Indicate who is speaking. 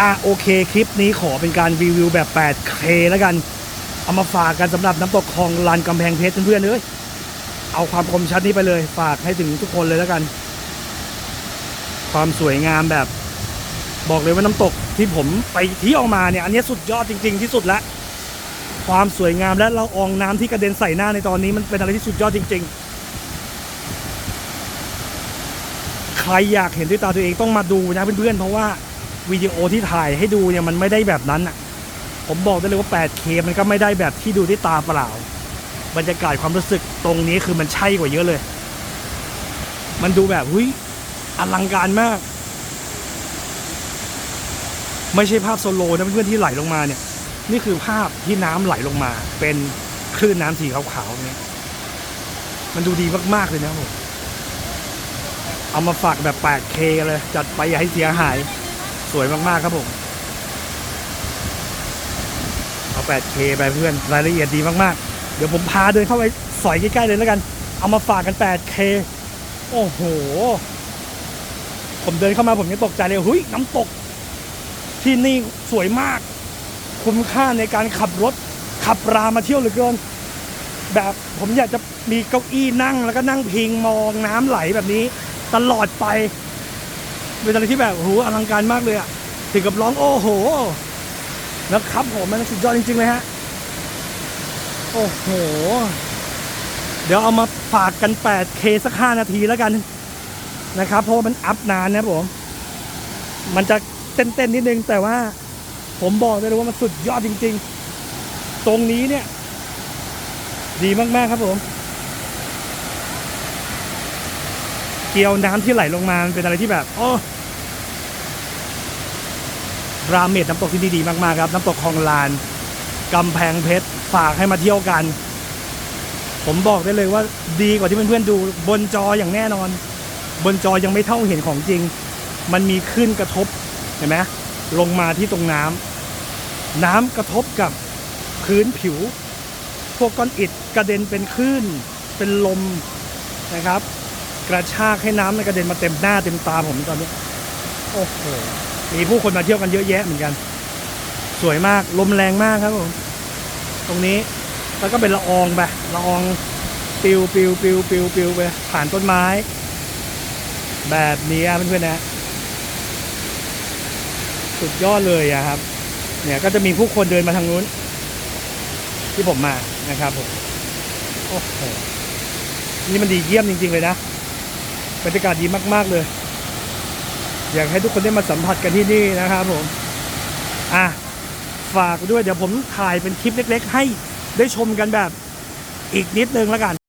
Speaker 1: อะโอเคคลิปนี้ขอเป็นการรีวิวแบบ 8K แล้วกัน เอามาฝากกันสำหรับน้ำตกคลองลานกำแพงเพชรเพื่อนๆเอ้ยเอาความคมชัดนี้ไปเลย ฝากให้ถึงทุกคนเลยแล้วกัน ความสวยงามแบบ บอกเลยว่าน้ำตกที่ผมไปเที่ยวมาเนี่ย อันนี้สุดยอดจริง ๆ ที่สุดละความสวยงามและละอองน้ำที่กระเด็นใส่หน้าในตอนนี้มันเป็นอะไรที่สุดยอดจริง ๆใครอยากเห็นด้วยตาตัวเองต้องมาดูนะเพื่อนๆ เพราะว่า วิดีโอที่ถ่ายให้ดูเนี่ยมันไม่ได้แบบนั้นอะ ผมบอกได้เลยว่า 8K มันก็ไม่ได้แบบที่ดูด้วยตาเปล่า บรรยากาศความรู้สึกตรงนี้คือมันใช่กว่าเยอะเลย มันดูแบบหุ้ยอลังการมาก ไม่ใช่ภาพโซโลนะเพื่อนๆที่ไหลลงมาเนี่ย นี่คือภาพที่น้ำไหลลงมา เป็นคลื่นน้ำสีขาวๆเนี่ยมันดูดีมากๆเลยนะผมเอามาฝากแบบ 8K เลย จัดไปอย่าให้เสียหาย สวยมาก ๆ ครับผม เอา 8K ไปเพื่อน รายละเอียดดีมาก ๆ เดี๋ยวผมพาเดินเข้าไปสอยใกล้ ๆ เลยแล้วกัน เอามาฝากกัน 8K โอ้โห ผมเดินเข้ามาผมยังตกใจเลยหุยน้ำตก ที่นี่สวยมาก คุ้มค่าในการขับรถ ขับรามาเที่ยวเหลือเกิน แบบผมอยากจะมีเก้าอี้นั่งแล้วก็นั่งพิงมองน้ำไหลแบบนี้ ตลอดไป เป็นอะไรที่แบบโอ้โหอลังการมากเลยอะถึงกับร้องโอ้โหนะครับผมมันสุดยอดจริงๆเลยฮะโอ้โห เดี๋ยวเอามาฝากกัน 8K สัก 5 นาทีแล้วกันนะครับ เพราะว่ามันอัพนานนะผม มันจะเต้นๆนิดนึง แต่ว่าผมบอกได้เลยว่ามันสุดยอดจริง ๆ ตรงนี้เนี่ย ดีมากๆครับผม เกลียวน้ำที่ไหลลงมามันเป็นอะไรที่แบบโอ้ราเมดน้ำตกที่นี่ดีมากๆครับน้ำตกคลองลานกำแพงเพชรฝากให้มาเที่ยวกัน ผมบอกได้เลยว่าดีกว่าที่เพื่อนๆดูบนจออย่างแน่นอน บนจอยังไม่เท่าเห็นของจริง มันมีขึ้นกระทบเห็นไหมลงมาที่ตรงน้ำน้ำกระทบกับพื้นผิว พวกก้อนอิฐกระเด็นเป็นคลื่นเป็นลมนะครับ กระชากให้น้ำมันกระเด็นมาเต็มหน้าเต็มตาผมตอนนี้ โอ้โห มีผู้คนมาเที่ยวกันเยอะแยะเหมือนกัน สวยมาก ลมแรงมากครับผม ตรงนี้ แล้วก็เป็นละอองไป ละอองปิวปิวปิวปิวปิวไปผ่านต้นไม้ แบบนี้อะเพื่อนๆนะ สุดยอดเลยอะครับ เนี่ยก็จะมีผู้คนเดินมาทางนู้น ที่ผมมานะครับผม โอ้โห นี่มันดีเยี่ยมจริง ๆ เลยนะ บรรยากาศดีมาก ๆ เลย อยากให้ทุกคนได้มาสัมผัสกันที่นี่นะครับผม อะ ฝากด้วยเดี๋ยวผมถ่ายเป็นคลิปเล็ก ๆ ให้ได้ชมกันแบบอีกนิดนึงแล้วกัน